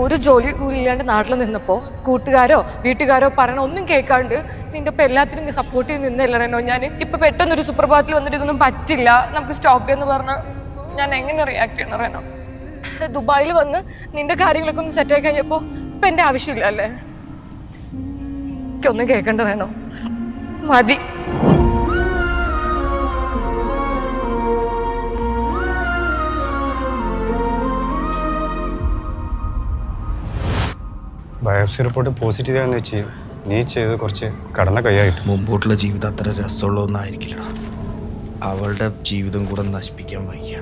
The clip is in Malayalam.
ഒരു ജോലി കൂലി ഇല്ലാണ്ട് നാട്ടിൽ നിന്നപ്പോ കൂട്ടുകാരോ വീട്ടുകാരോ പറയണ ഒന്നും കേൾക്കാണ്ട് നിന്റെ ഇപ്പൊ എല്ലാത്തിനും നീ സപ്പോർട്ട് ചെയ്ത് നിന്നല്ലോ ഞാൻ ഇപ്പൊ പെട്ടെന്ന് ഒരു സുപ്രഭാതത്തിൽ വന്നിട്ട് ഇതൊന്നും പറ്റില്ല. നമുക്ക് സ്റ്റോപ്പ് എന്ന് പറഞ്ഞ ഞാൻ എങ്ങനെ റിയാക്ട് ചെയ്യണം അറിയണം ദുബായിൽ വന്ന് നിന്റെ കാര്യങ്ങളൊക്കെ ഒന്ന് സെറ്റ് ആയി കഴിഞ്ഞപ്പോ ഇപ്പൊ എന്റെ ആവശ്യമില്ല അല്ലേ? എനിക്കൊന്നും കേൾക്കണ്ട മതി. ബയോപ്സി റിപ്പോർട്ട് പോസിറ്റീവ് ആണെന്ന് വെച്ച് നീ ചെയ്ത് കുറച്ച് കടന്ന കൈയായിട്ട്. മുമ്പോട്ടുള്ള ജീവിതം അത്ര രസമുള്ള ഒന്നായിരിക്കില്ലടാ. അവളുടെ ജീവിതം കൂടെ നശിപ്പിക്കാൻ വയ്യ.